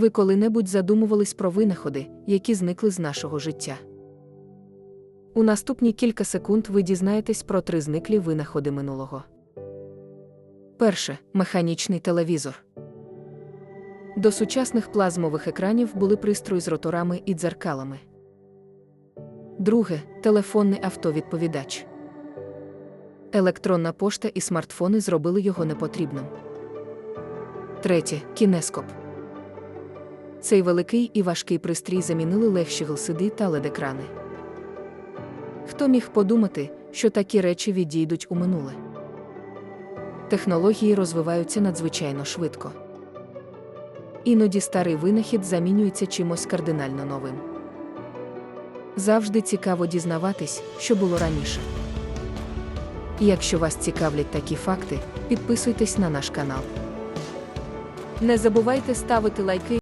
Ви коли-небудь задумувались про винаходи, які зникли з нашого життя. У наступні кілька секунд ви дізнаєтесь про три зниклі винаходи минулого. Перше механічний телевізор. До сучасних плазмових екранів були пристрої з роторами і дзеркалами. Друге телефонний автовідповідач. Електронна пошта і смартфони зробили його непотрібним. Третє кінескоп. Цей великий і важкий пристрій замінили легші глсиди та лед-екрани. Хто міг подумати, що такі речі відійдуть у минуле? Технології розвиваються надзвичайно швидко. Іноді старий винахід замінюється чимось кардинально новим. Завжди цікаво дізнаватись, що було раніше. І якщо вас цікавлять такі факти, підписуйтесь на наш канал. Не забувайте ставити лайки.